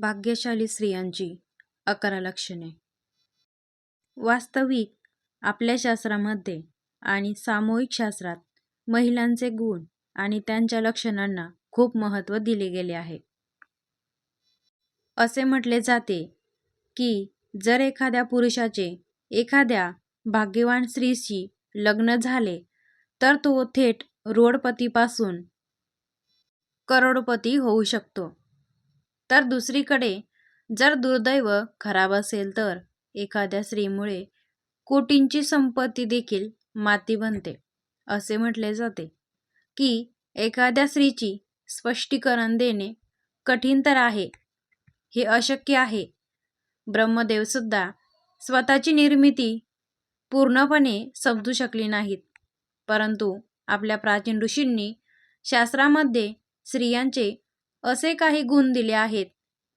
भाग्यशाली स्त्रियांची अकरा लक्षणे. वास्तविक आपल्या शास्त्रामध्ये आणि सामूहिक शास्त्रात महिलांचे गुण आणि त्यांच्या लक्षणांना खूप महत्त्व दिले गेले आहे. असे म्हटले जाते की जर एखाद्या पुरुषाचे एखाद्या भाग्यवान स्त्रीशी लग्न झाले तर तो थेट रोडपतीपासून करोडपती होऊ शकतो. तर दुसरीकडे जर दुर्दैव खराब असेल तर एखाद्या स्त्रीमुळे कोटींची संपत्ती देखील माती बनते असे म्हटले जाते. की एखाद्या स्त्रीची स्पष्टीकरण देणे कठीण तर आहे हे अशक्य आहे. ब्रह्मदेवसुद्धा स्वतःची निर्मिती पूर्णपणे समजू शकली नाहीत परंतु आपल्या प्राचीन ऋषींनी शास्त्रामध्ये स्त्रियांचे असे काही गुण दिले आहेत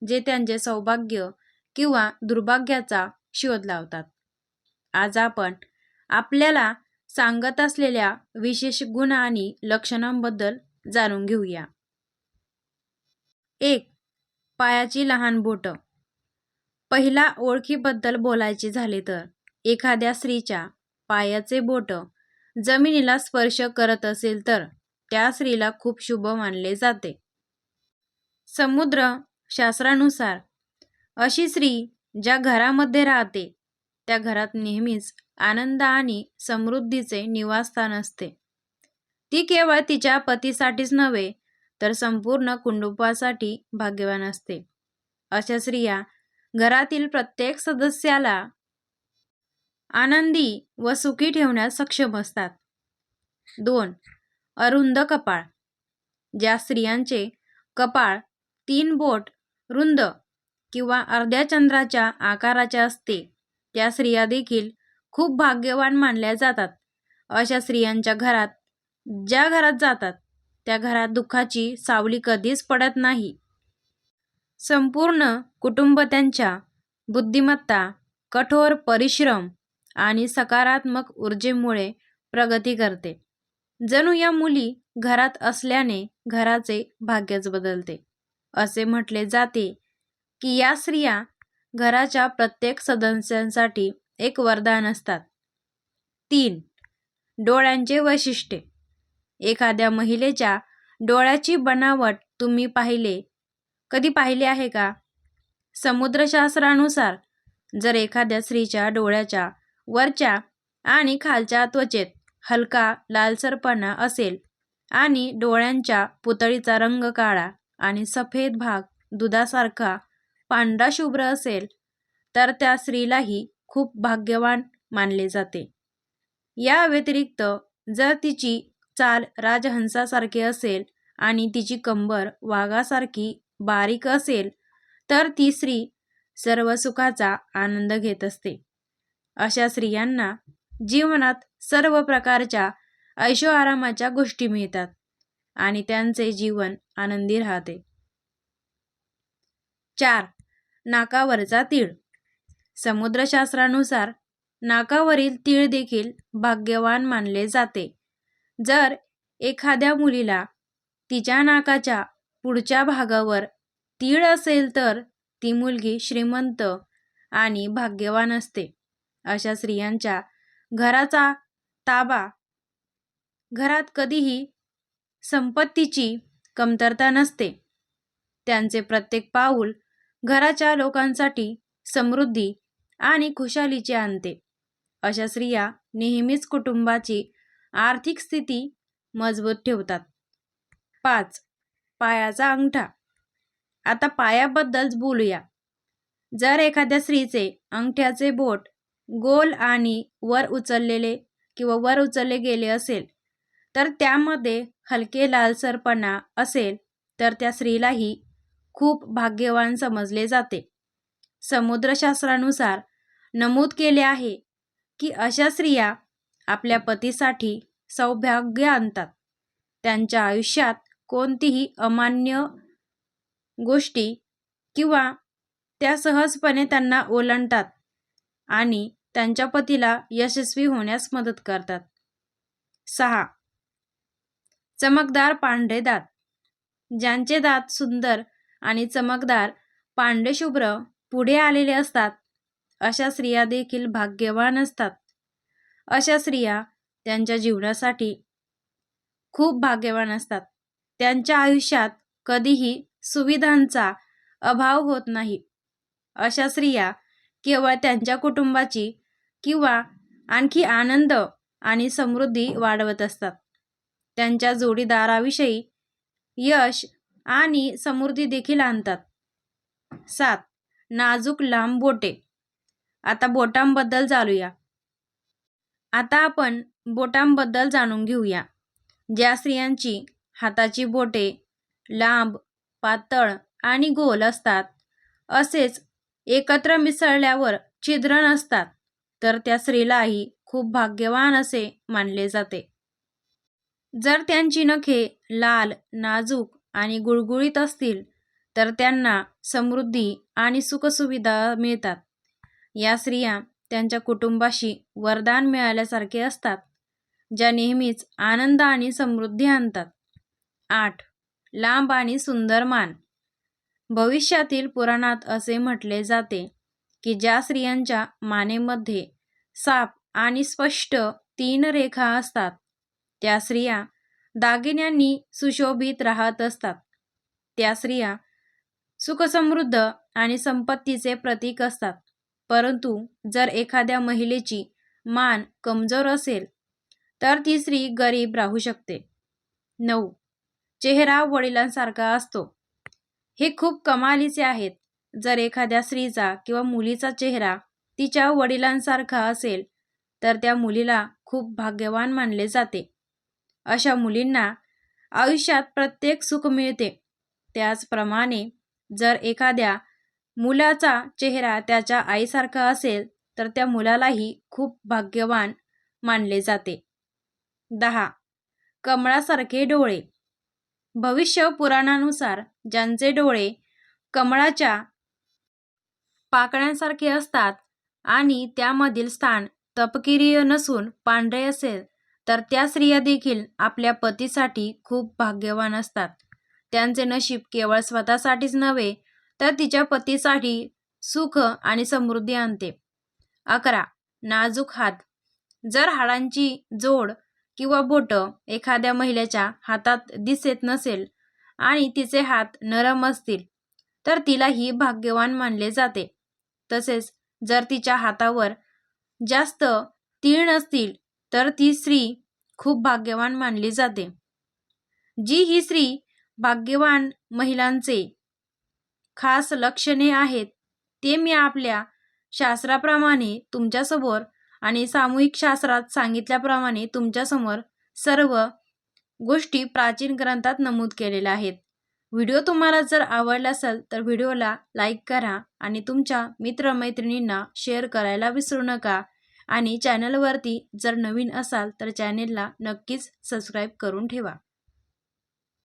जे त्यांचे सौभाग्य किंवा दुर्भाग्याचा शोध लावतात. आज आपण आपल्याला सांगत असलेल्या विशेष गुण आणि लक्षणांबद्दल जाणून घेऊया. एक पायाची लहान बोट. पहिला ओळखीबद्दल बोलायचे झाले तर एखाद्या स्त्रीच्या पायाचे बोट जमिनीला स्पर्श करत असेल तर त्या स्त्रीला खूप शुभ मानले जाते. समुद्र शास्त्रानुसार. अशी स्त्री ज्या घरामध्ये राहते त्या घरात नेहमीच आनंद आणि समृद्धीचे निवासस्थान असते. ती केवळ तिच्या पतीसाठीच नव्हे तर संपूर्ण कुटुंबासाठी भाग्यवान असते. अशा स्त्रिया घरातील प्रत्येक सदस्याला आनंदी व सुखी ठेवण्यास सक्षम असतात. दोन अरुंद कपाळ. ज्या स्त्रियांचे कपाळ तीन बोट रुंद किंवा अर्ध्या चंद्राच्या आकाराच्या असते. त्या स्त्रिया देखील खूप भाग्यवान मानल्या जातात. अशा स्त्रियांच्या घरात ज्या घरात जातात त्या घरात दुःखाची सावली कधीच पडत नाही. संपूर्ण कुटुंब त्यांच्या बुद्धिमत्ता कठोर परिश्रम आणि सकारात्मक ऊर्जेमुळे प्रगती करते. जणू या मुली घरात असल्याने घराचे भाग्यच बदलते. असे म्हटले जाते की या स्त्रिया घराच्या प्रत्येक सदस्यांसाठी एक वरदान असतात. तीन. डोळ्यांचे वैशिष्ट्य. एखाद्या महिलेच्या डोळ्याची बनावट तुम्ही पाहिले. कधी पाहिले आहे का? समुद्रशास्त्रानुसार जर एखाद्या स्त्रीच्या डोळ्याच्या वरच्या आणि खालच्या त्वचेत हलका लालसरपणा असेल आणि डोळ्यांच्या पुतळीचा रंग काळा आणि सफेद भाग दुधासारखा पांढरा शुभ्र असेल तर त्या स्त्रीलाही खूप भाग्यवान मानले जाते. या व्यतिरिक्त जर तिची चाल राजहंसासारखी असेल आणि तिची कंबर वाघासारखी बारीक असेल तर ती स्त्री सर्व सुखाचा आनंद घेत असते. अशा स्त्रियांना जीवनात सर्व प्रकारच्या ऐशो आरामाच्या गोष्टी मिळतात. आणि त्यांचे जीवन आनंदी राहते. चार नाकावरचा तीळ. समुद्रशास्त्रानुसार नाकावरील तीळ देखील भाग्यवान मानले जाते. जर एखाद्या मुलीला तिच्या नाकाच्या पुढच्या भागावर तीळ असेल तर ती मुलगी श्रीमंत आणि भाग्यवान असते. अशा स्त्रियांच्या घराचा ताबा घरात कधीही संपत्तीची कमतरता नसते. त्यांचे प्रत्येक पाऊल घराच्या लोकांसाठी समृद्धी आणि खुशालीचे आणते. अशा स्त्रिया नेहमीच कुटुंबाची आर्थिक स्थिती मजबूत ठेवतात. पाच. पायाचा अंगठा. आता पायाबद्दलच बोलूया. जर एखाद्या स्त्रीचे अंगठ्याचे बोट गोल आणि वर उचललेले किंवा वर उचलले गेले असेल तर त्यामध्ये हलके लालसरपणा असेल तर त्या स्त्रीलाही खूप भाग्यवान समजले जाते. समुद्रशास्त्रानुसार नमूद केले आहे की अशा स्त्रिया आपल्या पतीसाठी सौभाग्य आणतात. त्यांच्या आयुष्यात कोणतीही अमान्य गोष्टी किंवा त्या सहजपणे त्यांना ओलांडतात आणि त्यांच्या पतीला यशस्वी होण्यास मदत करतात. सहा. चमकदार पांढरे दात. ज्यांचे दात सुंदर आणि चमकदार पांडेशुभ्र पुढे आलेले असतात अशा स्त्रिया देखील भाग्यवान असतात. अशा स्त्रिया त्यांच्या जीवनासाठी खूप भाग्यवान असतात. त्यांच्या आयुष्यात कधीही सुविधांचा अभाव होत नाही. अशा स्त्रिया केवळ त्यांच्या कुटुंबाची किंवा आणखी आनंद आणि समृद्धी वाढवत असतात. त्यांच्या जोडीदाराविषयी यश आणि समृद्धी देखील आणतात. सात. नाजूक लांब बोटे. आता बोटांबद्दल जाणूया. आता आपण बोटांबद्दल जाणून घेऊया. ज्या स्त्रियांची हाताची बोटे लांब पातळ आणि गोल असतात असेच एकत्र मिसळल्यावर छिद्र नसतात तर त्या स्त्रीलाही खूप भाग्यवान असे मानले जाते. जर त्यांची नखे लाल नाजूक आणि गुळगुळीत असतील तर त्यांना समृद्धी आणि सुखसुविधा मिळतात. या स्त्रिया त्यांच्या कुटुंबाशी वरदान मिळाल्यासारखे असतात ज्या नेहमीच आनंद आणि समृद्धी आणतात. आठ. लांब आणि सुंदर मान. भविष्यातील पुराणात असे म्हटले जाते की ज्या स्त्रियांच्या मानेमध्ये साप आणि स्पष्ट तीन रेखा असतात त्या स्त्रिया दागिन्यांनी सुशोभित राहत असतात. त्या स्त्रिया सुखसमृद्ध आणि संपत्तीचे प्रतीक असतात. परंतु जर एखाद्या महिलेची मान कमजोर असेल तर ती स्त्री गरीब राहू शकते. नऊ. चेहरा वडिलांसारखा असतो. हे खूप कमालीचे आहेत. जर एखाद्या स्त्रीचा किंवा मुलीचा चेहरा तिच्या वडिलांसारखा असेल तर त्या मुलीला खूप भाग्यवान मानले जाते. अशा मुलींना आयुष्यात प्रत्येक सुख मिळते. त्याचप्रमाणे जर एखाद्या मुलाचा चेहरा त्याच्या आईसारखा असेल तर त्या मुलालाही खूप भाग्यवान मानले जाते. दहा. कमळासारखे डोळे. भविष्य पुराणानुसार ज्यांचे डोळे कमळाच्या पाकळ्यांसारखे असतात आणि त्यामधील स्थान तपकिरीय नसून पांढरे असेल तर त्या स्त्रिया देखील आपल्या पतीसाठी खूप भाग्यवान असतात. त्यांचे नशीब केवळ स्वतःसाठीच नव्हे तर तिच्या पतीसाठी सुख आणि समृद्धी आणते. अकरा. नाजूक हात. जर हाडांची जोड किंवा बोट एखाद्या महिलेच्या हातात दिसत नसेल आणि तिचे हात नरम असतील तर तिलाही भाग्यवान मानले जाते. तसेच जर तिच्या हातावर जास्त तीळ नसतील तर ती स्त्री खूप भाग्यवान मानली जाते. जी ही स्त्री भाग्यवान महिलांचे खास लक्षणे आहेत ते मी आपल्या शास्त्राप्रमाणे तुमच्यासमोर आणि सामूहिक शास्त्रात सांगितल्याप्रमाणे तुमच्यासमोर सर्व गोष्टी प्राचीन ग्रंथात नमूद केलेल्या आहेत. व्हिडिओ तुम्हाला जर आवडला असेल तर व्हिडिओला लाईक करा आणि तुमच्या मित्रमैत्रिणींना शेअर करायला विसरू नका. आणि चॅनलवरती जर नवीन असाल तर चॅनेलला नक्कीच सबस्क्राईब करून ठेवा.